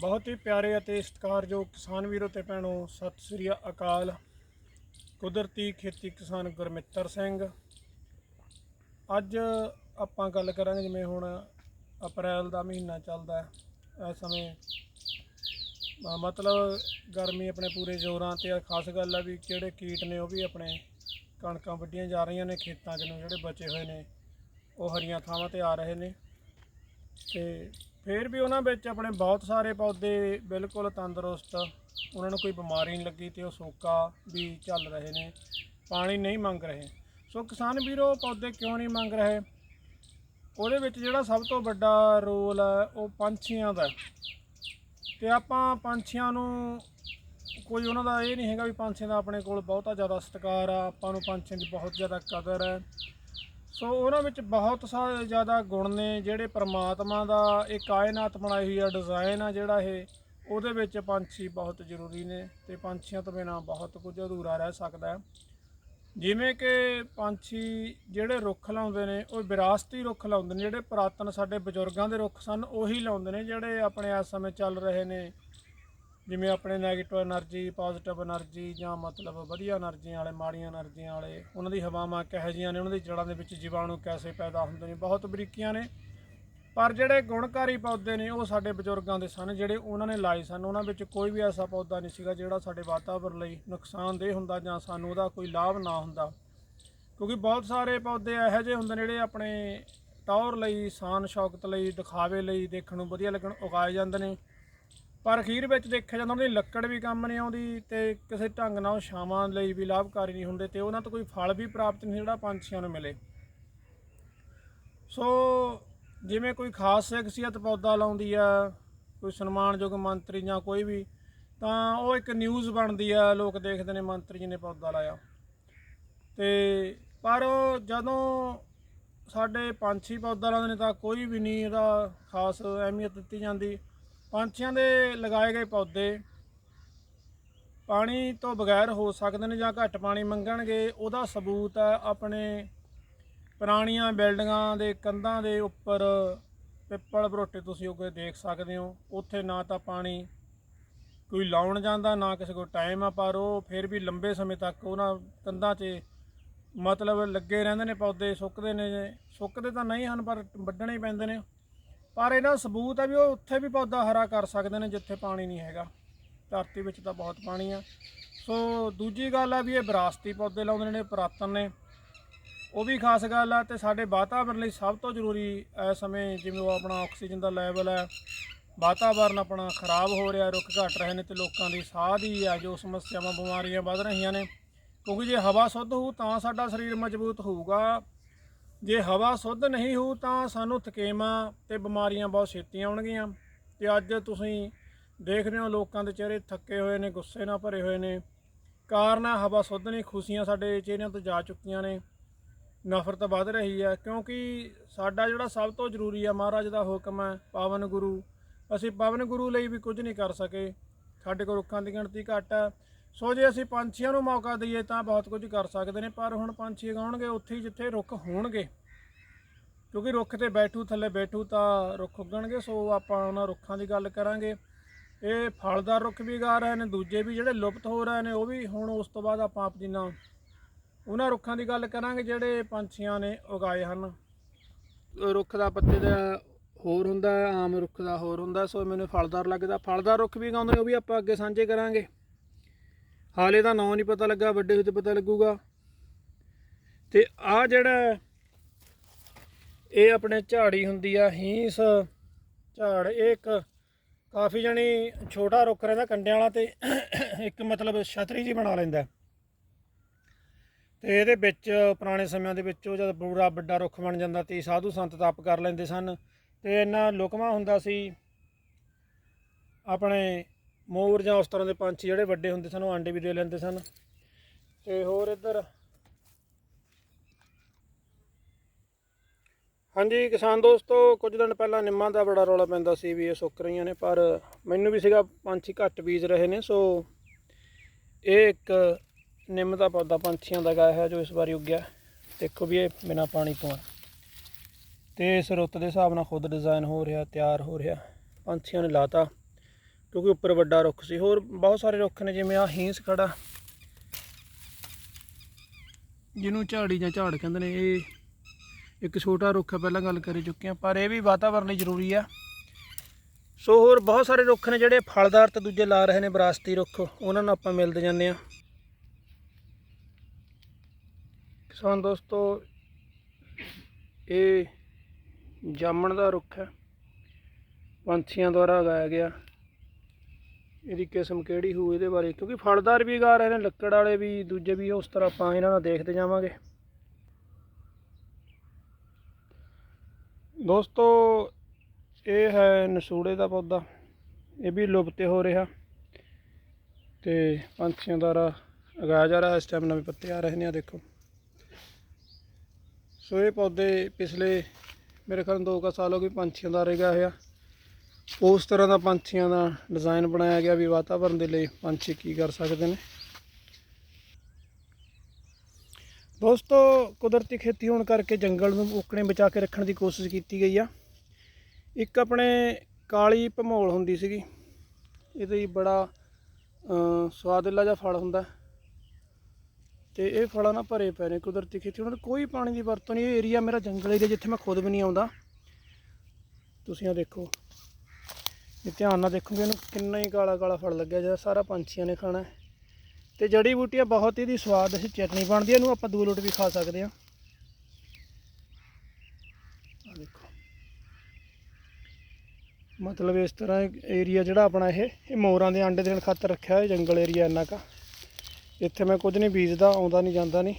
ਬਹੁਤ ਹੀ ਪਿਆਰੇ ਅਤੇ ਸਤਿਕਾਰਯੋਗ ਕਿਸਾਨ ਵੀਰੋ ਤੇ ਭੈਣੋ, ਸਤਿ ਸ੍ਰੀ ਅਕਾਲ। ਕੁਦਰਤੀ ਖੇਤੀ ਕਿਸਾਨ ਗੁਰਮਿੱਤਰ ਸਿੰਘ। ਅੱਜ ਆਪਾਂ ਗੱਲ ਕਰਾਂਗੇ ਜਿਵੇਂ ਹੁਣ ਅਪ੍ਰੈਲ ਦਾ ਮਹੀਨਾ ਚੱਲਦਾ ਹੈ, ਇਸ ਸਮੇਂ। ਮਤਲਬ ਗਰਮੀ ਆਪਣੇ ਪੂਰੇ ਜ਼ੋਰਾਂ ਤੇ ਆ, ਖਾਸ ਗੱਲ ਆ ਵੀ ਕਿਹੜੇ ਕੀਟ ਨੇ ਉਹ ਵੀ ਆਪਣੇ ਕਣਕਾਂ ਵੱਢੀਆਂ ਜਾ ਰਹੀਆਂ ਨੇ, ਖੇਤਾਂ 'ਚ ਨੂੰ ਜਿਹੜੇ ਬਚੇ ਹੋਏ ਨੇ, ਉਹ ਹਰੀਆਂ ਥਾਵਾਂ ਤੇ ਆ ਰਹੇ ਨੇ। ਤੇ ਫਿਰ ਵੀ ਉਹਨਾਂ ਵਿੱਚ ਆਪਣੇ ਬਹੁਤ ਸਾਰੇ ਪੌਦੇ ਬਿਲਕੁਲ ਤੰਦਰੁਸਤ, ਉਹਨਾਂ ਨੂੰ ਕੋਈ ਬਿਮਾਰੀ ਨਹੀਂ ਲੱਗੀ ਤੇ ਉਹ ਸੋਕਾ ਵੀ ਚੱਲ ਰਹੇ ਨੇ, ਪਾਣੀ ਨਹੀਂ ਮੰਗ ਰਹੇ। ਸੋ ਕਿਸਾਨ ਵੀਰੋ, ਪੌਦੇ ਕਿਉਂ ਨਹੀਂ ਮੰਗ ਰਹੇ? ਉਹਦੇ ਵਿੱਚ ਜਿਹੜਾ ਸਭ ਤੋਂ ਵੱਡਾ ਰੋਲ ਹੈ, ਉਹ ਪੰਛੀਆਂ ਦਾ ਹੈ। ਤੇ ਆਪਾਂ ਪੰਛੀਆਂ ਨੂੰ ਕੋਈ ਉਹਨਾਂ ਦਾ ਇਹ ਨਹੀਂ ਹੈਗਾ ਵੀ ਪੰਛੀਆਂ ਦਾ ਆਪਣੇ ਕੋਲ ਬਹੁਤਾ ਜ਼ਿਆਦਾ ਸਤਿਕਾਰ ਆ, ਆਪਾਂ ਨੂੰ ਪੰਛੀਆਂ ਦੀ ਬਹੁਤ ਜ਼ਿਆਦਾ ਕਦਰ ਹੈ। ਸੋ ਉਹਨਾਂ ਵਿੱਚ ਬਹੁਤ ਸਾਰੇ ਜ਼ਿਆਦਾ ਗੁਣ ਨੇ, ਜਿਹੜੇ ਪ੍ਰਮਾਤਮਾ ਦਾ ਇਹ ਕਾਇਨਾਤ ਬਣਾਈ ਹੋਈ ਆ ਡਿਜ਼ਾਈਨ ਆ ਜਿਹੜਾ ਇਹ, ਉਹਦੇ ਵਿੱਚ ਪੰਛੀ ਬਹੁਤ ਜ਼ਰੂਰੀ ਨੇ ਤੇ ਪੰਛੀਆਂ ਤੋਂ ਬਿਨਾ ਬਹੁਤ ਕੁਝ ਅਧੂਰਾ ਰਹਿ ਸਕਦਾ ਹੈ। ਜਿਵੇਂ ਕਿ ਪੰਛੀ ਜਿਹੜੇ ਰੁੱਖ ਲਾਉਂਦੇ ਨੇ, ਉਹ ਵਿਰਾਸਤੀ ਰੁੱਖ ਲਾਉਂਦੇ ਨੇ, ਜਿਹੜੇ ਪੁਰਾਤਨ ਸਾਡੇ ਬਜ਼ੁਰਗਾਂ ਦੇ ਰੁੱਖ ਸਨ, ਉਹੀ ਲਾਉਂਦੇ ਨੇ, ਜਿਹੜੇ ਆਪਣੇ ਇਸ ਸਮੇਂ ਚੱਲ ਰਹੇ ਨੇ। ਜਿਵੇਂ ਆਪਣੇ ਨੈਗੇਟਿਵ એનર્ਜੀ ਪੋਜ਼ਿਟਿਵ એનર્ਜੀ ਜਾਂ ਮਤਲਬ ਵਧੀਆ એનર્ਜੀ ਵਾਲੇ, ਮਾੜੀਆਂ એનર્ਜੀ ਵਾਲੇ, ਉਹਨਾਂ ਦੀ ਹਵਾਵਾਂ ਕਿਹੋ ਜੀਆਂ ਨੇ, ਉਹਨਾਂ ਦੀ ਜੜਾਂ ਦੇ ਵਿੱਚ ਜੀਵਾਣੂ ਕੈਸੇ ਪੈਦਾ ਹੁੰਦੇ ਨੇ, ਬਹੁਤ ਬਰੀਕੀਆਂ ਨੇ। ਪਰ ਜਿਹੜੇ ਗੁਣਕਾਰੀ ਪੌਦੇ ਨੇ, ਉਹ ਸਾਡੇ ਬਜ਼ੁਰਗਾਂ ਦੇ ਸਨ, ਜਿਹੜੇ ਉਹਨਾਂ ਨੇ ਲਾਏ ਸਨ। ਉਹਨਾਂ ਵਿੱਚ ਕੋਈ ਵੀ ਐਸਾ ਪੌਦਾ ਨਹੀਂ ਸੀਗਾ ਜਿਹੜਾ ਸਾਡੇ ਵਾਤਾਵਰਣ ਲਈ ਨੁਕਸਾਨਦੇਹ ਹੁੰਦਾ ਜਾਂ ਸਾਨੂੰ ਉਹਦਾ ਕੋਈ ਲਾਭ ਨਾ ਹੁੰਦਾ। ਕਿਉਂਕਿ ਬਹੁਤ ਸਾਰੇ ਪੌਦੇ ਇਹੋ ਜਿਹੇ ਹੁੰਦੇ ਨੇ ਜਿਹੜੇ ਆਪਣੇ ਤੌਰ ਲਈ ਸ਼ਾਨ ਸ਼ੌਕਤ ਲਈ, ਦਿਖਾਵੇ ਲਈ, ਦੇਖਣ ਨੂੰ ਵਧੀਆ ਲੱਗਣ, ਉਗਾਏ ਜਾਂਦੇ ਨੇ। ਪਰ ਅਖੀਰ ਵਿੱਚ ਦੇਖਿਆ ਜਾਂਦਾ ਉਹਨਾਂ ਦੀ ਲੱਕੜ ਵੀ ਕੰਮ ਨਹੀਂ ਆਉਂਦੀ ਤੇ ਕਿਸੇ ਢੰਗ ਨਾਲ ਉਹ ਛਾਵਾਂ ਲਈ ਵੀ ਲਾਭਕਾਰੀ ਨਹੀਂ ਹੁੰਦੇ ਤੇ ਉਹਨਾਂ ਤੋਂ ਕੋਈ ਫਲ ਵੀ ਪ੍ਰਾਪਤ ਨਹੀਂ ਜਿਹੜਾ ਪੰਛੀਆਂ ਨੂੰ ਮਿਲੇ। ਸੋ ਜਿਵੇਂ ਕੋਈ ਖਾਸ ਸ਼ਖਸੀਅਤ ਪੌਦਾ ਲਾਉਂਦੀ ਆ, ਕੋਈ ਸਨਮਾਨਯੋਗ ਮੰਤਰੀ ਜਾਂ ਕੋਈ ਵੀ, ਤਾਂ ਉਹ ਇੱਕ ਨਿਊਜ਼ ਬਣਦੀ ਆ, ਲੋਕ ਦੇਖਦੇ ਨੇ ਮੰਤਰੀ ਜੀ ਨੇ ਪੌਦਾ ਲਾਇਆ। ਤੇ ਪਰ ਜਦੋਂ ਸਾਡੇ ਪੰਛੀ ਪੌਦਾ ਲਾਉਂਦੇ ਨੇ ਤਾਂ ਕੋਈ ਵੀ ਨਹੀਂ ਇਹਦਾ ਖਾਸ ਅਹਿਮੀਅਤ ਦਿੱਤੀ ਜਾਂਦੀ। ਪੰਛੀਆਂ ਦੇ ਲਗਾਏ ਗਏ ਪੌਦੇ ਪਾਣੀ ਤੋਂ ਬਗੈਰ ਹੋ ਸਕਦੇ ਨੇ ਜਾਂ ਘੱਟ ਪਾਣੀ ਮੰਗਣਗੇ, ਉਹਦਾ ਸਬੂਤ ਹੈ ਆਪਣੇ ਪੁਰਾਣੀਆਂ ਬਿਲਡਿੰਗਾਂ ਦੇ ਕੰਧਾਂ ਦੇ ਉੱਪਰ ਪਿੱਪਲ ਬਰੋਟੇ ਤੁਸੀਂ ਉੱਗੇ ਦੇਖ ਸਕਦੇ ਹੋ। ਉੱਥੇ ਨਾ ਤਾਂ ਪਾਣੀ ਕੋਈ ਲਾਉਣ ਜਾਂਦਾ, ਨਾ ਕਿਸੇ ਕੋਲ ਟਾਈਮ ਆ, ਪਰ ਉਹ ਫਿਰ ਵੀ ਲੰਬੇ ਸਮੇਂ ਤੱਕ ਉਹਨਾਂ ਕੰਧਾਂ 'ਚ ਮਤਲਬ ਲੱਗੇ ਰਹਿੰਦੇ ਨੇ, ਪੌਦੇ ਸੁੱਕਦੇ ਨੇ ਸੁੱਕਦੇ ਤਾਂ ਨਹੀਂ ਹਨ, ਪਰ ਵੱਢਣੇ ਪੈਂਦੇ ਨੇ। ਪਰ ਇਹਨਾਂ ਸਬੂਤ ਹੈ ਵੀ ਉਹ ਉੱਥੇ ਵੀ ਪੌਦਾ ਹਰਾ ਕਰ ਸਕਦੇ ਨੇ, ਜਿੱਥੇ ਪਾਣੀ ਨਹੀਂ ਹੈਗਾ। ਧਰਤੀ ਵਿੱਚ ਤਾਂ ਬਹੁਤ ਪਾਣੀ ਆ। ਸੋ ਦੂਜੀ ਗੱਲ ਆ ਵੀ ਇਹ ਵਿਰਾਸਤੀ ਪੌਦੇ ਲਾਉਂਦੇ ਨੇ, ਪੁਰਾਤਨ ਨੇ। ਉਹ ਵੀ ਖਾਸ ਗੱਲ ਆ ਤੇ ਸਾਡੇ ਵਾਤਾਵਰਣ ਲਈ ਸਭ ਤੋਂ ਜ਼ਰੂਰੀ ਇਸ ਸਮੇਂ ਜਿਵੇਂ ਉਹ ਆਪਣਾ ਆਕਸੀਜਨ ਦਾ ਲੈਵਲ ਹੈ ਵਾਤਾਵਰਣ ਆਪਣਾ ਖਰਾਬ ਹੋ ਰਿਹਾ, ਰੁੱਖ ਘਟ ਰਹੇ ਨੇ ਤੇ ਲੋਕਾਂ ਦੀ ਸਾਹ ਦੀ ਆ, ਜੋ ਸਮੱਸਿਆਵਾਂ, ਬਿਮਾਰੀਆਂ ਵੱਧ ਰਹੀਆਂ ਨੇ। ਕਿਉਂਕਿ ਜੇ ਹਵਾ ਸ਼ੁੱਧ ਹੋਊ ਤਾਂ ਸਾਡਾ ਸਰੀਰ ਮਜ਼ਬੂਤ ਹੋਊਗਾ। ਜੇ ਹਵਾ ਸ਼ੁੱਧ ਨਹੀਂ ਹੋਊ ਤਾਂ ਸਾਨੂੰ ਥਕੇਵਾਂ ਤੇ ਬਿਮਾਰੀਆਂ ਬਹੁਤ ਛੇਤੀ ਆਉਣਗੀਆਂ। ਤੇ ਅੱਜ ਤੁਸੀਂ ਦੇਖ ਰਹੇ ਹੋ ਲੋਕਾਂ ਦੇ ਚਿਹਰੇ ਥੱਕੇ ਹੋਏ ਨੇ, ਗੁੱਸੇ ਨਾਲ ਭਰੇ ਹੋਏ ਨੇ। ਕਾਰਨ ਹਵਾ ਸ਼ੁੱਧ ਨਹੀਂ, ਖੁਸ਼ੀਆਂ ਸਾਡੇ ਚਿਹਰਿਆਂ ਤੋਂ ਜਾ ਚੁੱਕੀਆਂ ਨੇ। ਨਫ਼ਰਤ ਵੱਧ ਰਹੀ ਹੈ ਕਿਉਂਕਿ ਸਾਡਾ ਜਿਹੜਾ ਸਭ ਤੋਂ ਜ਼ਰੂਰੀ ਹੈ ਮਹਾਰਾਜ ਦਾ ਹੁਕਮ ਹੈ ਪਾਵਨ ਗੁਰੂ। ਅਸੀਂ ਪਾਵਨ ਗੁਰੂ ਲਈ ਵੀ ਕੁਝ ਨਹੀਂ ਕਰ ਸਕੇ। ਸਾਡੇ ਕੋਲ ਰੁੱਖਾਂ ਦੀ ਗਿਣਤੀ ਘੱਟ ਹੈ ਸੋ ਜੇ ਅਸੀਂ ਪੰਛੀਆਂ ਨੂੰ ਮੌਕਾ ਦਈਏ ਤਾਂ ਬਹੁਤ ਕੁਝ ਕਰ ਸਕਦੇ ਨੇ, ਪਰ ਹੁਣ ਪੰਛੀ ਉਗਾਉਣਗੇ ਉੱਥੇ ਹੀ ਜਿੱਥੇ ਰੁੱਖ ਹੋਣਗੇ। ਕਿਉਂਕਿ ਰੁੱਖ ਤੇ ਬੈਠੂ, ਥੱਲੇ ਬੈਠੂ ਤਾਂ ਰੁੱਖ ਉੱਗਣਗੇ, ਸੋ ਆਪਾਂ ਉਹਨਾਂ ਰੁੱਖਾਂ ਦੀ ਗੱਲ ਕਰਾਂਗੇ। ਇਹ ਫਲਦਾਰ ਰੁੱਖ ਵੀ ਉਗਾ ਰਹੇ ਨੇ, ਦੂਜੇ ਵੀ ਜਿਹੜੇ ਲੁਪਤ ਹੋ ਰਹੇ ਨੇ, ਉਹ ਵੀ ਹੁਣ ਉਸ ਤੋਂ ਬਾਅਦ ਆਪਾਂ ਆਪ ਜਿੰਨਾ ਉਹਨਾਂ ਰੁੱਖਾਂ ਦੀ ਗੱਲ ਕਰਾਂਗੇ ਜਿਹੜੇ ਪੰਛੀਆਂ ਨੇ ਉਗਾਏ ਹਨ। ਰੁੱਖ ਦਾ ਪੱਤੇ ਦਾ ਹੋਰ ਹੁੰਦਾ, ਆਮ ਰੁੱਖ ਦਾ ਹੋਰ ਹੁੰਦਾ, ਸੋ ਮੈਨੂੰ ਫਲਦਾਰ ਲੱਗਦਾ। ਫਲਦਾਰ ਰੁੱਖ ਵੀ ਉਗਾਉਂਦੇ ਨੇ, ਉਹ ਵੀ ਆਪਾਂ ਅੱਗੇ ਸਾਂਝੇ ਕਰਾਂਗੇ। ਹਾਲੇ ਦਾ ਨਾਂ ਨਹੀਂ ਪਤਾ ਲੱਗਾ, ਵੱਡੇ ਹੋਏ ਤੇ ਪਤਾ ਲੱਗੂਗਾ। ਤੇ ਆ ਜਿਹੜਾ ਇਹ ਆਪਣੇ ਝਾੜੀ ਹੁੰਦੀ ਆ, ਹੀਸ ਝਾੜ, ਇਹ ਇੱਕ ਕਾਫੀ ਜਣੀ ਛੋਟਾ ਰੁੱਖ ਰਹਿੰਦਾ ਕੰਡਿਆਂ ਵਾਲਾ ਤੇ ਇੱਕ ਮਤਲਬ ਛਤਰੀ ਜੀ ਬਣਾ ਲੈਂਦਾ। ਤੇ ਇਹਦੇ ਵਿੱਚ ਪੁਰਾਣੇ ਸਮਿਆਂ ਦੇ ਵਿੱਚ ਉਹ ਜਦ ਪੂਰਾ ਵੱਡਾ ਰੁੱਖ ਬਣ ਜਾਂਦਾ ਤੇ ਸਾਧੂ ਸੰਤ ਤਪ ਕਰ ਲੈਂਦੇ ਸਨ। ਤੇ ਇੰਨਾ ਲੁਕਮਾ ਹੁੰਦਾ ਸੀ, ਆਪਣੇ ਮੋਰ ਜਾਂ ਉਸ ਤਰ੍ਹਾਂ ਦੇ ਪੰਛੀ ਜਿਹੜੇ ਵੱਡੇ ਹੁੰਦੇ ਸਨ, ਉਹ ਆਂਡੇ ਵੀ ਦੇ ਲੈਂਦੇ ਸਨ। ਤੇ ਹੋਰ ਇੱਧਰ ਹਾਂਜੀ, ਕਿਸਾਨ ਦੋਸਤੋ, ਕੁਝ ਦਿਨ ਪਹਿਲਾਂ ਨਿੰਮਾਂ ਦਾ ਬੜਾ ਰੌਲਾ ਪੈਂਦਾ ਸੀ ਵੀ ਇਹ ਸੁੱਕ ਰਹੀਆਂ ਨੇ, ਪਰ ਮੈਨੂੰ ਵੀ ਸੀਗਾ ਪੰਛੀ ਘੱਟ ਬੀਜ ਰਹੇ ਨੇ, ਸੋ ਇਹ ਇੱਕ ਨਿੰਮ ਦਾ ਪੌਦਾ, ਪੰਛੀਆਂ ਦਾ ਗਾਇਆ ਹੈ ਜੋ ਇਸ ਵਾਰੀ ਉੱਗਿਆ। ਦੇਖੋ ਵੀ ਇਹ ਬਿਨਾ ਪਾਣੀ ਤੋਂ ਹੈ। ਤੇ ਇਸ ਰੁੱਤ ਦੇ ਹਿਸਾਬ ਨਾਲ ਖੁਦ ਡਿਜ਼ਾਈਨ ਹੋ ਰਿਹਾ, ਤਿਆਰ ਹੋ ਰਿਹਾ, ਪੰਛੀਆਂ ਨੇ ਲਾਤਾ। ਕਿਉਂਕਿ ਉੱਪਰ ਵੱਡਾ ਰੁੱਖ ਸੀ। ਹੋਰ ਬਹੁਤ ਸਾਰੇ ਰੁੱਖ ਨੇ, ਜਿਵੇਂ ਆ ਹੀਂਸ ਖੜਾ। ਜਿਹਨੂੰ ਝਾੜੀ ਜਾਂ ਝਾੜ ਕਹਿੰਦੇ ਨੇ, ਇਹ ਇੱਕ ਛੋਟਾ ਰੁੱਖ ਹੈ ਪਹਿਲਾਂ ਗੱਲ ਕਰੀ ਚੁੱਕੇ ਹਾਂ। ਪਰ ਇਹ ਵੀ ਵਾਤਾਵਰਨ ਲਈ ਜ਼ਰੂਰੀ ਆ। ਸੋ ਹੋਰ ਬਹੁਤ ਸਾਰੇ ਰੁੱਖ ਨੇ, ਜਿਹੜੇ ਫਲਦਾਰ ਤੇ ਦੂਜੇ ਲਾ ਰਹੇ ਨੇ ਵਿਰਾਸਤੀ ਰੁੱਖ। ਉਹਨਾਂ ਨੂੰ ਆਪਾਂ ਮਿਲਦੇ ਜਾਂਦੇ ਆ ਕਿਸਾਨ ਦੋਸਤੋ, ਇਹ ਜਾਮਣ ਦਾ ਰੁੱਖ ਹੈ। ਪੰਛੀਆਂ ਦੁਆਰਾ ਉਗਾਇਆ ਗਿਆ। ਇਹਦੀ ਕਿਸਮ ਕਿਹੜੀ ਹੋਊ ਇਹਦੇ ਬਾਰੇ? ਕਿਉਂਕਿ ਫਲਦਾਰ ਵੀ ਉਗਾ ਰਹੇ ਨੇ, ਲੱਕੜ ਵਾਲੇ ਵੀ, ਦੂਜੇ ਵੀ, ਉਸ ਤਰ੍ਹਾਂ ਆਪਾਂ ਇਹਨਾਂ ਨੂੰ ਦੇਖਦੇ ਜਾਵਾਂਗੇ। ਦੋਸਤੋ, ਇਹ ਹੈ ਨਸੂੜੇ ਦਾ ਪੌਦਾ। ਇਹ ਵੀ ਲੁਪਤ ਹੋ ਰਿਹਾ। ਤੇ ਪੰਛੀਆਂ ਦੁਆਰਾ ਉਗਾਇਆ ਜਾ ਰਿਹਾ, ਇਸ ਟਾਈਮ ਨਵੇਂ ਪੱਤੇ ਆ ਰਹੇ ਨੇ ਆ ਦੇਖੋ। ਸੋ ਇਹ ਪੌਦੇ ਪਿਛਲੇ, ਮੇਰੇ ਖਿਆਲ ਦੋ ਕੁ ਸਾਲ ਹੋ ਗਏ ਪੰਛੀਆਂ ਦਾ ਰਹਿ ਹੋਇਆ ਉਸ ਤਰ੍ਹਾਂ ਦਾ ਪੰਛੀਆਂ ਦਾ ਡਿਜ਼ਾਈਨ ਬਣਾਇਆ ਗਿਆ ਵੀ ਵਾਤਾਵਰਣ ਦੇ ਲਈ ਪੰਛੀ ਕੀ ਕਰ ਸਕਦੇ ਨੇ। ਦੋਸਤੋ ਕੁਦਰਤੀ ਖੇਤੀ ਹੋਣ ਕਰਕੇ ਜੰਗਲ ਨੂੰ ਉਕਣੇ ਬਚਾ ਕੇ ਰੱਖਣ ਦੀ ਕੋਸ਼ਿਸ਼ ਕੀਤੀ ਗਈ ਆ। ਇੱਕ ਆਪਣੇ ਕਾਲੀ ਭਮੋਲ ਹੁੰਦੀ ਸੀਗੀ। ਇਹਦੇ ਹੀ ਬੜਾ ਅਮ, ਸਵਾਦਿਲਾ ਜਿਹਾ ਫਲ ਹੁੰਦਾ। ਤੇ ਇਹ ਫਲਾਂ ਨਾਲ ਭਰੇ ਪਏ ਨੇ ਕੁਦਰਤੀ ਖੇਤੀ। ਉਹਨਾਂ ਦਾ ਕੋਈ ਪਾਣੀ ਦੀ ਵਰਤੋਂ ਨਹੀਂ। ਇਹ ਏਰੀਆ ਮੇਰਾ ਜੰਗਲ ਏਰੀਆ ਜਿੱਥੇ ਮੈਂ ਖੁਦ ਵੀ ਨਹੀਂ ਆਉਂਦਾ। ਤੁਸੀਂ ਆ ਦੇਖੋ। ਇਹ ਧਿਆਨ ਨਾਲ ਦੇਖੋਗੇ ਇਹਨੂੰ ਕਿੰਨਾ ਹੀ ਕਾਲਾ ਕਾਲਾ ਫੜ ਲੱਗਿਆ, ਜਿਹੜਾ ਸਾਰਾ ਪੰਛੀਆਂ ਨੇ ਖਾਣਾ ਹੈ। ਤੇ ਜੜੀ ਬੂਟੀਆਂ ਬਹੁਤ ਇਹਦੀ ਸਵਾਦ ਅਸੀਂ ਚਟਨੀ ਬਣਦੀ ਹੈ, ਇਹਨੂੰ ਆਪਾਂ ਦੋ ਲੋਟ ਵੀ ਖਾ ਸਕਦੇ ਹਾਂ। ਆ ਦੇਖੋ। ਮਤਲਬ ਇਸ ਤਰ੍ਹਾਂ ਏਰੀਆ ਜਿਹੜਾ ਆਪਣਾ ਇਹ ਇਹ ਮੋਰਾਂ ਦੇ ਆਂਡੇ ਦੇਣ ਖਾਤਰ ਰੱਖਿਆ ਹੋਇਆ, ਜੰਗਲ ਏਰੀਆ ਇੰਨਾ ਕਾ। ਇੱਥੇ ਮੈਂ ਕੁਝ ਨਹੀਂ ਬੀਜਦਾ, ਆਉਂਦਾ ਨਹੀਂ, ਜਾਂਦਾ ਨਹੀਂ।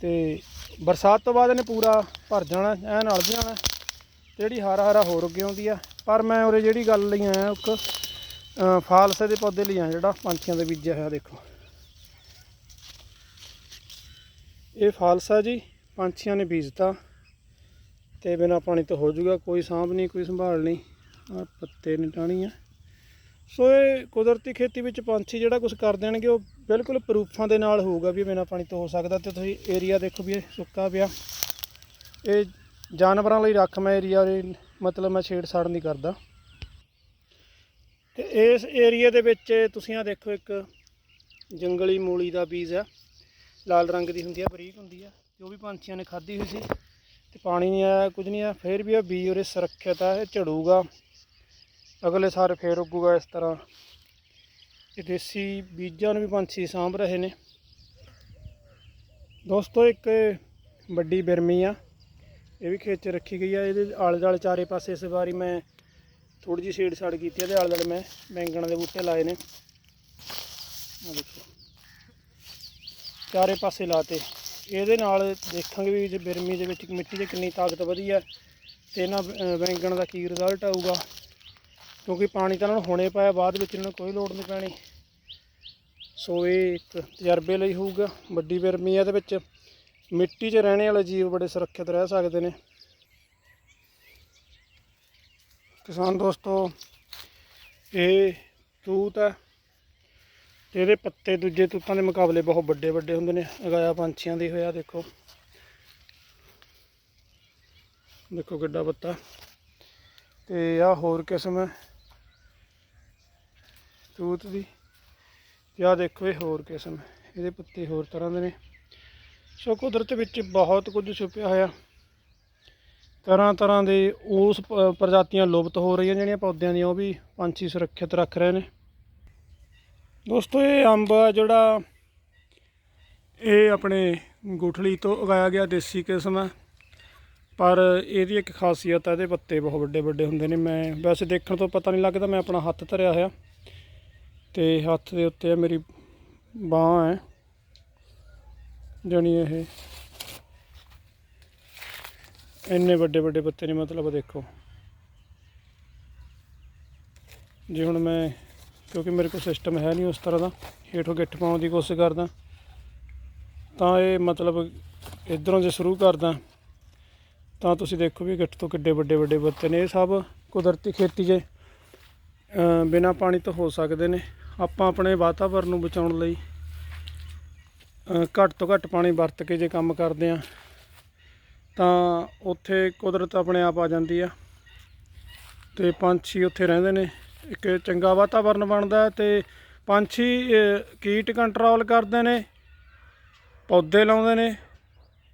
ਤੇ ਬਰਸਾਤ ਤੋਂ ਬਾਅਦ ਇਹਨੇ ਪੂਰਾ ਭਰ ਜਾਣਾ ਐ ਨਾਲ ਜਾਣਾ। ਤੇ ਜਿਹੜੀ ਹਰਾ ਹਰਾ ਹੋਰ ਅੱਗੇ ਆਉਂਦੀ ਆ ਪਰ ਮੈਂ ਉਰੇ ਜਿਹੜੀ ਗੱਲ ਲਈ ਆਇਆ, ਇੱਕ ਫਾਲਸੇ ਦੇ ਪੌਦੇ ਲਈ ਆਇਆ, ਜਿਹੜਾ ਪੰਛੀਆਂ ਦੇ ਬੀਜਿਆ ਹੋਇਆ, ਦੇਖੋ। ਇਹ ਫਾਲਸਾ ਜੀ, ਪੰਛੀਆਂ ਨੇ ਬੀਜਤਾ, ਤੇ ਬਿਨਾ ਪਾਣੀ ਤੋਂ ਹੋ ਜਾਊਗਾ ਕੋਈ ਸਾਂਭ ਨਹੀਂ, ਕੋਈ ਸੰਭਾਲ ਨਹੀਂ ਆ ਪੱਤੇ ਨੇ ਟਾਣੀ ਆ ਸੋ ਇਹ ਕੁਦਰਤੀ ਖੇਤੀ ਵਿੱਚ ਪੰਛੀ ਜਿਹੜਾ ਕੁਝ ਕਰ ਦੇਣਗੇ, ਉਹ ਬਿਲਕੁਲ ਪ੍ਰੂਫਾਂ ਦੇ ਨਾਲ ਹੋਊਗਾ ਵੀ ਬਿਨਾ ਪਾਣੀ ਤੋਂ ਹੋ ਸਕਦਾ, ਤੇ ਤੁਸੀਂ ਏਰੀਆ ਦੇਖੋ ਵੀ ਇਹ ਸੁੱਕਾ ਪਿਆ। ਇਹ ਜਾਨਵਰਾਂ ਲਈ ਰੱਖ ਮੈਂ ਏਰੀਆ ਮਤਲਬ ਮੈਂ ਛੇੜਛਾੜ ਨਹੀਂ ਕਰਦਾ। ਤੇ ਇਸ ਏਰੀਆ ਦੇ ਵਿੱਚ ਤੁਸੀਂ ਆ ਦੇਖੋ ਇੱਕ ਜੰਗਲੀ ਮੂਲੀ ਦਾ ਬੀਜ ਆ। ਲਾਲ ਰੰਗ ਦੀ ਹੁੰਦੀ ਆ, ਬਰੀਕ ਹੁੰਦੀ ਆ। ਜੋ ਵੀ ਪੰਛੀਆਂ ਨੇ ਖਾਧੀ ਹੋਈ ਸੀ। ਤੇ ਪਾਣੀ ਨਹੀਂ ਆਇਆ, ਕੁਝ ਨਹੀਂ ਆਇਆ, ਫਿਰ ਵੀ ਇਹ ਬੀਜ ਉਰੇ ਸੁਰੱਖਿਅਤ ਆ, ਇਹ ਝੜੂਗਾ। ਅਗਲੇ ਸਾਲ ਫੇਰ ਉੱਗੂਗਾ ਇਸ ਤਰ੍ਹਾਂ। ਇਹ ਦੇਸੀ ਬੀਜਾਂ ਨੂੰ ਵੀ ਪੰਛੀ ਸਾਂਭ ਰਹੇ ਨੇ। ਦੋਸਤੋ, ਇੱਕ ਵੱਡੀ ਬਿਰਮੀ ਆ। ਇਹ ਵੀ ਖੇਤ 'ਚ ਰੱਖੀ ਗਈ ਆ, ਇਹਦੇ ਆਲੇ ਦੁਆਲੇ ਚਾਰੇ ਪਾਸੇ ਇਸ ਵਾਰੀ ਮੈਂ ਥੋੜੀ ਜਿਹੀ ਛੇੜ ਛਾੜ ਕੀਤੀ ਆ ਤੇ ਆਲੇ ਦੁਆਲੇ ਮੈਂ ਬੈਂਗਣ ਦੇ ਬੂਟੇ ਲਾਏ ਨੇ। ਆ ਦੇਖੋ। ਚਾਰੇ ਪਾਸੇ ਲਾਤੇ। ਇਹਦੇ ਨਾਲ ਦੇਖਾਂਗੇ ਵੀ ਬਰਮੀ ਦੇ ਵਿੱਚ ਮਿੱਟੀ ਦੀ ਕਿੰਨੀ ਤਾਕਤ ਵਧੀ ਹੈ ਤੇ ਇਹਨਾਂ ਬੈਂਗਣ ਦਾ ਕੀ ਰਿਜ਼ਲਟ ਆਊਗਾ। ਕਿਉਂਕਿ ਪਾਣੀ ਤਾਂ ਇਹਨਾਂ ਨੂੰ ਹੁਣੇ ਪਾਇਆ, ਬਾਅਦ ਵਿੱਚ ਇਹਨਾਂ ਨੂੰ ਕੋਈ ਲੋੜ ਨਹੀਂ ਪੈਣੀ। ਸੋ ਇਹ ਇੱਕ ਤਜਰਬੇ ਲਈ ਹੋਊਗਾ, ਵੱਡੀ ਬਰਮੀ ਆ ਇਹਦੇ ਵਿੱਚ। ਮਿੱਟੀ 'ਚ ਰਹਿਣੇ ਵਾਲੇ ਜੀਵ ਬੜੇ ਸੁਰੱਖਿਅਤ ਰਹਿ ਸਕਦੇ ਨੇ। ਕਿਸਾਨ ਦੋਸਤੋ, ਇਹ ਤੂਤ ਹੈ ਤੇ ਇਹਦੇ ਪੱਤੇ ਦੂਜੇ ਤੂਤਾਂ ਦੇ ਮੁਕਾਬਲੇ ਬਹੁਤ ਵੱਡੇ ਵੱਡੇ ਹੁੰਦੇ ਨੇ, ਅਗਾਇਆ ਪੰਛੀਆਂ ਦੀ ਹੋਇਆ ਦੇਖੋ। ਦੇਖੋ ਕਿੱਡਾ ਪੱਤਾ। ਤੇ ਆ ਹੋਰ ਕਿਸਮ ਹੈ ਤੂਤ ਦੀ। ਤੇ ਆ ਦੇਖੋ ਇਹ ਹੋਰ ਕਿਸਮ ਹੈ, ਇਹਦੇ ਪੱਤੇ ਹੋਰ ਤਰ੍ਹਾਂ ਦੇ ਨੇ। ਸੋ ਕੁਦਰਤ ਵਿੱਚ ਬਹੁਤ ਕੁਝ ਛੁਪਿਆ ਹੋਇਆ। ਤਰ੍ਹਾਂ ਤਰ੍ਹਾਂ ਦੇ ਉਸ ਪ੍ਰਜਾਤੀਆਂ ਲੁਪਤ ਹੋ ਰਹੀਆਂ ਜਿਹੜੀਆਂ ਪੌਦਿਆਂ ਦੀਆਂ, ਉਹ ਵੀ ਪੰਛੀ ਸੁਰੱਖਿਅਤ ਰੱਖ ਰਹੇ ਨੇ। ਦੋਸਤੋ, ਇਹ ਅੰਬ ਆ ਜਿਹੜਾ ਇਹ ਆਪਣੇ ਗੁਠਲੀ ਤੋਂ ਉਗਾਇਆ ਗਿਆ ਦੇਸੀ ਕਿਸਮ ਹੈ ਪਰ ਇਹਦੀ ਇੱਕ ਖਾਸੀਅਤ ਹੈ ਇਹਦੇ ਪੱਤੇ ਬਹੁਤ ਵੱਡੇ ਵੱਡੇ ਹੁੰਦੇ ਨੇ। ਮੈਂ ਵੈਸੇ ਦੇਖਣ ਤੋਂ ਪਤਾ ਨਹੀਂ ਲੱਗਦਾ, ਮੈਂ ਆਪਣਾ ਹੱਥ ਧਰਿਆ ਹੋਇਆ। ਤੇ ਹੱਥ ਦੇ ਉੱਤੇ ਆ, ਮੇਰੀ ਬਾਹ ਹੈ। ਜਾਣੀ ਇਹ। ਇੰਨੇ ਵੱਡੇ ਵੱਡੇ ਪੱਤੇ ਨੇ ਮਤਲਬ ਦੇਖੋ। ਜੇ ਹੁਣ ਮੈਂ ਕਿਉਂਕਿ ਮੇਰੇ ਕੋਲ ਸਿਸਟਮ ਹੈ ਨਹੀਂ ਉਸ ਤਰ੍ਹਾਂ ਦਾ ਹੇਠੋਂ ਗਿੱਠ ਪਾਉਣ ਦੀ ਕੋਸ਼ਿਸ਼ ਕਰਦਾ ਤਾਂ ਇਹ ਮਤਲਬ ਇਧਰੋਂ ਜੇ ਸ਼ੁਰੂ ਕਰਦਾ ਤਾਂ ਤੁਸੀਂ ਦੇਖੋ ਵੀ ਗਿੱਠ ਤੋਂ ਕਿੱਡੇ ਵੱਡੇ ਵੱਡੇ ਪੱਤੇ ਨੇ। ਇਹ ਸਭ ਕੁਦਰਤੀ ਖੇਤੀ 'ਚ ਅ, ਬਿਨਾਂ ਪਾਣੀ ਤੋਂ ਹੋ ਸਕਦੇ ਨੇ। ਆਪਾਂ ਆਪਣੇ ਵਾਤਾਵਰਣ ਨੂੰ ਬਚਾਉਣ ਲਈ ਘੱਟ ਤੋਂ ਘੱਟ ਪਾਣੀ ਵਰਤ ਕੇ ਜੇ ਕੰਮ ਕਰਦੇ ਆ, ਤਾਂ ਉੱਥੇ ਕੁਦਰਤ ਆਪਣੇ ਆਪ ਆ ਜਾਂਦੀ ਆ। ਤੇ ਪੰਛੀ ਉੱਥੇ ਰਹਿੰਦੇ ਨੇ। ਇੱਕ ਚੰਗਾ ਵਾਤਾਵਰਨ ਬਣਦਾ ਹੈ ਤੇ ਪੰਛੀ ਕੀਟ ਕੰਟਰੋਲ ਕਰਦੇ ਨੇ, ਪੌਦੇ ਲਾਉਂਦੇ ਨੇ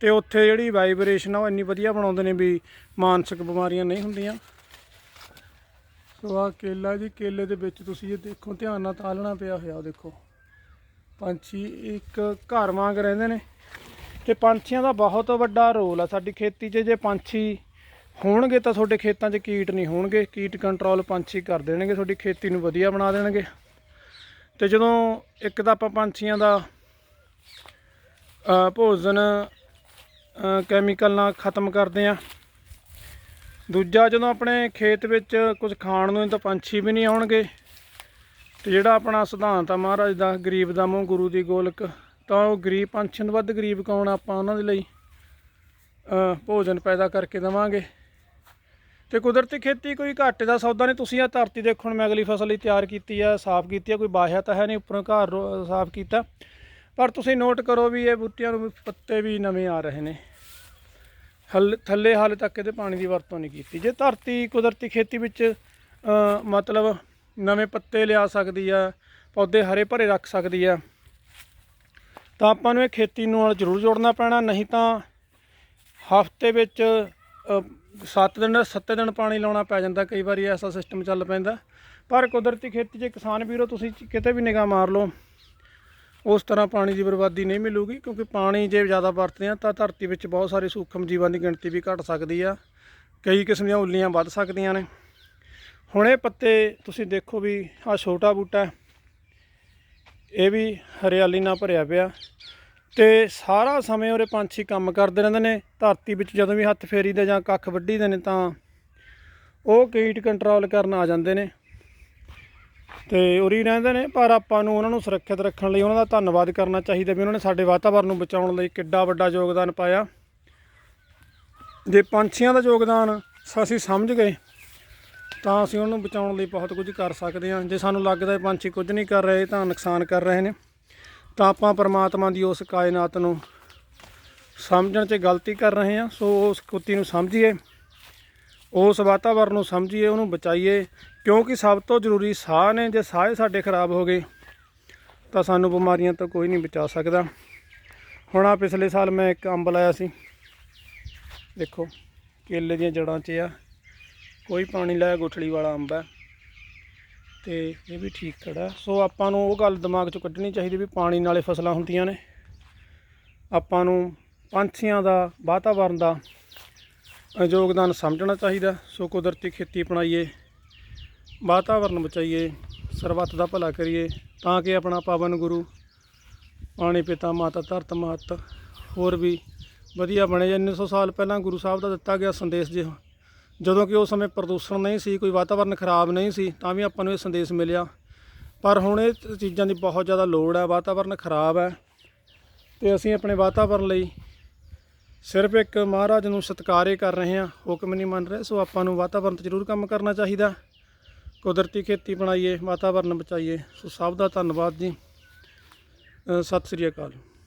ਤੇ ਉੱਥੇ ਜਿਹੜੀ ਵਾਈਬ੍ਰੇਸ਼ਨ ਆ ਉਹ ਇੰਨੀ ਵਧੀਆ ਬਣਾਉਂਦੇ ਨੇ ਵੀ ਮਾਨਸਿਕ ਬਿਮਾਰੀਆਂ ਨਹੀਂ ਹੁੰਦੀਆਂ। ਸੋ ਆ ਕੇਲਾ ਜੀ, ਕੇਲੇ ਦੇ ਵਿੱਚ ਤੁਸੀਂ ਇਹ ਦੇਖੋ, ਧਿਆਨ ਨਾਲ ਤਾਲਣਾ ਪਿਆ ਹੋਇਆ ਉਹ ਦੇਖੋ। ਪੰਛੀ ਇੱਕ ਘਰ ਵਾਂਗ ਰਹਿੰਦੇ ਨੇ ਤੇ ਪੰਛੀਆਂ ਦਾ ਬਹੁਤ ਵੱਡਾ ਰੋਲ ਆ ਸਾਡੀ ਖੇਤੀ 'ਚ, ਜੇ ਪੰਛੀ ਹੋਣਗੇ ਤਾਂ ਤੁਹਾਡੇ ਖੇਤਾਂ 'ਚ ਕੀਟ ਨਹੀਂ ਹੋਣਗੇ, ਕੀਟ ਕੰਟਰੋਲ ਪੰਛੀ ਕਰ ਦੇਣਗੇ, ਤੁਹਾਡੀ ਖੇਤੀ ਨੂੰ ਵਧੀਆ ਬਣਾ ਦੇਣਗੇ। ਤੇ ਜਦੋਂ ਇੱਕ ਤਾਂ ਆਪਾਂ ਪੰਛੀਆਂ ਦਾ ਭੋਜਨ ਕੈਮੀਕਲ ਨਾਲ ਖਤਮ ਕਰਦੇ ਆ ਦੂਜਾ ਜਦੋਂ ਆਪਣੇ ਖੇਤ ਵਿੱਚ ਕੁਝ ਖਾਣ ਨੂੰ ਤਾਂ ਪੰਛੀ ਵੀ ਨਹੀਂ ਆਉਣਗੇ। ਤੇ ਜਿਹੜਾ ਆਪਣਾ ਸਿਧਾਂਤ ਆ ਮਹਾਰਾਜ ਦਾ, ਗਰੀਬ ਦਾ ਮੂੰਹ ਗੁਰੂ ਦੀ ਗੋਲਕ, ਤਾਂ ਉਹ ਗਰੀਬ ਪੰਛੀਆਂ ਤੋਂ ਵੱਧ ਗਰੀਬ ਕੌਣ ਆਪਾਂ ਉਹਨਾਂ ਦੇ ਲਈ ਭੋਜਨ ਪੈਦਾ ਕਰਕੇ ਦੇਵਾਂਗੇ। ਤੇ ਕੁਦਰਤੀ ਖੇਤੀ ਕੋਈ ਘਾਟੇ ਦਾ ਸੌਦਾ ਨਹੀਂ, ਤੁਸੀਂ ਆ ਧਰਤੀ ਦੇਖੋ, ਹੁਣ ਮੈਂ ਅਗਲੀ ਫਸਲ ਲਈ ਤਿਆਰ ਕੀਤੀ ਆ, ਸਾਫ਼ ਕੀਤੀ ਆ, ਕੋਈ ਬਾਹਿਆ ਤਾਂ ਹੈ ਨਹੀਂ, ਉੱਪਰੋਂ ਘਰ ਸਾਫ਼ ਕੀਤਾ। ਪਰ ਤੁਸੀਂ ਨੋਟ ਕਰੋ ਵੀ ਇਹ ਬੂਟਿਆਂ ਨੂੰ ਪੱਤੇ ਵੀ ਨਵੇਂ ਆ ਰਹੇ ਨੇ। ਹਲ, ਥੱਲੇ ਹਾਲੇ ਤੱਕ ਇਹਦੇ ਪਾਣੀ ਦੀ ਵਰਤੋਂ ਨਹੀਂ ਕੀਤੀ। ਜੇ ਧਰਤੀ ਕੁਦਰਤੀ ਖੇਤੀ ਵਿੱਚ ਮਤਲਬ ਨਵੇਂ ਪੱਤੇ ਲਿਆ ਸਕਦੀ ਆ, ਪੌਦੇ ਹਰੇ ਭਰੇ ਰੱਖ ਸਕਦੀ ਆ। ਤਾਂ ਆਪਾਂ ਨੂੰ ਇਹ ਖੇਤੀ ਨੂੰ ਨਾਲ ਜ਼ਰੂਰ ਜੋੜਨਾ ਪੈਣਾ, ਨਹੀਂ ਤਾਂ ਹਫ਼ਤੇ ਵਿੱਚ 7 ਦਿਨ 7 ਦਿਨ ਪਾਣੀ ਲਾਉਣਾ ਪੈ ਜਾਂਦਾ, ਕਈ ਵਾਰੀ ਐਸਾ ਸਿਸਟਮ ਚੱਲ ਪੈਂਦਾ। ਪਰ ਕੁਦਰਤੀ ਖੇਤੀ 'ਚ ਕਿਸਾਨ ਵੀਰੋ, ਤੁਸੀਂ ਕਿਤੇ ਵੀ ਨਿਗਾਹ ਮਾਰ ਲਓ, ਉਸ ਤਰ੍ਹਾਂ ਪਾਣੀ ਦੀ ਬਰਬਾਦੀ ਨਹੀਂ ਮਿਲੂਗੀ, ਕਿਉਂਕਿ ਪਾਣੀ ਜੇ ਜ਼ਿਆਦਾ ਵਰਤਦੇ ਆ, ਤਾਂ ਧਰਤੀ ਵਿੱਚ ਬਹੁਤ ਸਾਰੇ ਸੂਖਮ ਜੀਵਾਂ ਦੀ ਗਿਣਤੀ ਵੀ ਘਟ ਸਕਦੀ ਆ। ਕਈ ਕਿਸਮ ਦੀਆਂ ਉੱਲੀਆਂ ਵੱਧ ਸਕਦੀਆਂ ਨੇ। ਹੁਣੇ ਪੱਤੇ ਤੁਸੀਂ ਦੇਖੋ ਵੀ ਆ ਛੋਟਾ ਬੂਟਾ ਇਹ ਵੀ ਹਰਿਆਲੀ ਨਾਲ ਭਰਿਆ ਪਿਆ। ਤੇ ਸਾਰਾ ਸਮੇਂ ਉਹਦੇ ਪੰਛੀ ਕੰਮ ਕਰਦੇ ਰਹਿੰਦੇ ਨੇ। ਧਰਤੀ ਵਿੱਚ ਜਦੋਂ ਵੀ ਹੱਥ ਫੇਰੀਦੇ ਜਾਂ ਕੱਖ ਵੱਢੀਦੇ ਨੇ ਤਾਂ ਉਹ ਕੀਟ ਕੰਟਰੋਲ ਕਰਨ ਆ ਜਾਂਦੇ ਨੇ। ਤੇ ਉਰੀ ਰਹਿੰਦੇ ਨੇ, ਪਰ ਆਪਾਂ ਨੂੰ ਉਹਨਾਂ ਨੂੰ ਸੁਰੱਖਿਅਤ ਰੱਖਣ ਲਈ ਉਹਨਾਂ ਦਾ ਧੰਨਵਾਦ ਕਰਨਾ ਚਾਹੀਦਾ ਵੀ ਉਹਨਾਂ ਨੇ ਸਾਡੇ ਵਾਤਾਵਰਨ ਨੂੰ ਬਚਾਉਣ ਲਈ ਕਿੱਡਾ ਵੱਡਾ ਯੋਗਦਾਨ ਪਾਇਆ। ਜੇ ਪੰਛੀਆਂ ਦਾ ਯੋਗਦਾਨ ਅਸੀਂ ਸਮਝ ਗਏ ਤਾਂ ਅਸੀਂ ਉਹਨੂੰ ਬਚਾਉਣ ਲਈ ਬਹੁਤ ਕੁਝ ਕਰ ਸਕਦੇ ਹਾਂ। ਜੇ ਸਾਨੂੰ ਲੱਗਦਾ ਹੈ ਪੰਛੀ ਕੁਝ ਨਹੀਂ ਕਰ ਰਹੇ ਤਾਂ ਨੁਕਸਾਨ ਕਰ ਰਹੇ ਨੇ। ਤਾਂ ਆਪਾਂ ਪਰਮਾਤਮਾ ਦੀ ਉਸ ਕਾਇਨਾਤ ਨੂੰ ਸਮਝਣ 'ਚ ਗਲਤੀ ਕਰ ਰਹੇ ਹਾਂ। ਸੋ ਉਸ ਕੁੱਤੀ ਨੂੰ ਸਮਝੀਏ, ਉਸ ਵਾਤਾਵਰਨ ਨੂੰ ਸਮਝੀਏ, ਉਹਨੂੰ ਬਚਾਈਏ। ਕਿਉਂਕਿ ਸਭ ਤੋਂ ਜ਼ਰੂਰੀ ਸਾਹ ਨੇ, ਜੇ ਸਾਹ ਸਾਡੇ ਖਰਾਬ ਹੋ ਗਏ, ਤਾਂ ਸਾਨੂੰ ਬਿਮਾਰੀਆਂ ਤੋਂ ਕੋਈ ਨਹੀਂ ਬਚਾ ਸਕਦਾ। ਹੁਣ ਆ ਪਿਛਲੇ ਸਾਲ ਮੈਂ ਇੱਕ ਅੰਬ ਲਾਇਆ ਸੀ। ਦੇਖੋ, ਕੇਲੇ ਦੀਆਂ ਜੜਾਂ 'ਚ ਆ। ਕੋਈ ਪਾਣੀ ਲਾਇਆ ਗੁਠਲੀ ਵਾਲਾ ਅੰਬ ਹੈ। ਤੇ ਇਹ ਵੀ ਠੀਕ ਖੜਾ ਸੋ ਆਪਾਂ ਨੂੰ ਉਹ ਗੱਲ ਦਿਮਾਗ 'ਚੋਂ ਕੱਢਣੀ ਚਾਹੀਦੀ ਵੀ ਪਾਣੀ ਨਾਲੇ ਫਸਲਾਂ ਹੁੰਦੀਆਂ ਨੇ। ਆਪਾਂ ਨੂੰ ਪੰਛੀਆਂ ਦਾ ਵਾਤਾਵਰਨ ਦਾ ਯੋਗਦਾਨ ਸਮਝਣਾ ਚਾਹੀਦਾ ਸੋ ਕੁਦਰਤੀ ਖੇਤੀ ਅਪਣਾਈਏ, ਵਾਤਾਵਰਨ ਬਚਾਈਏ, ਸਰਬੱਤ ਦਾ ਭਲਾ ਕਰੀਏ ਤਾਂ ਕਿ ਆਪਣਾ ਪਾਵਨ ਗੁਰੂ, ਪਾਣੀ ਪਿਤਾ ਮਾਤਾ ਧਰਤ ਮਾਤ ਹੋਰ ਵੀ ਵਧੀਆ ਬਣੇ। ਜੇ 1900 ਸਾਲ ਪਹਿਲਾਂ ਗੁਰੂ ਸਾਹਿਬ ਦਾ ਦਿੱਤਾ ਗਿਆ ਸੰਦੇਸ਼ ਜੇ ਜਦੋਂ ਕਿ ਉਸ ਸਮੇਂ ਪ੍ਰਦੂਸ਼ਣ ਨਹੀਂ ਸੀ, ਕੋਈ ਵਾਤਾਵਰਣ ਖਰਾਬ ਨਹੀਂ ਸੀ, ਤਾਂ ਵੀ ਆਪਾਂ ਨੂੰ ਇਹ ਸੰਦੇਸ਼ ਮਿਲਿਆ। ਪਰ ਹੁਣ ਇਹ ਚੀਜ਼ਾਂ ਦੀ ਬਹੁਤ ਜ਼ਿਆਦਾ ਲੋੜ ਹੈ ਵਾਤਾਵਰਣ ਖਰਾਬ ਹੈ। ਤੇ ਅਸੀਂ ਆਪਣੇ ਵਾਤਾਵਰਣ ਲਈ ਸਿਰਫ ਇੱਕ ਮਹਾਰਾਜ ਨੂੰ ਸਤਿਕਾਰੇ ਕਰ ਰਹੇ ਹਾਂ। ਹੁਕਮ ਨਹੀਂ ਮੰਨ ਰਹੇ, ਸੋ ਆਪਾਂ ਨੂੰ ਵਾਤਾਵਰਣ ਤੇ ਜ਼ਰੂਰ ਕੰਮ ਕਰਨਾ ਚਾਹੀਦਾ। ਕੁਦਰਤੀ ਖੇਤੀ ਬਣਾਈਏ ਵਾਤਾਵਰਣ ਬਚਾਈਏ। ਸੋ ਸਭ ਦਾ ਧੰਨਵਾਦ ਜੀ। ਸਤਿ ਸ੍ਰੀ ਅਕਾਲ।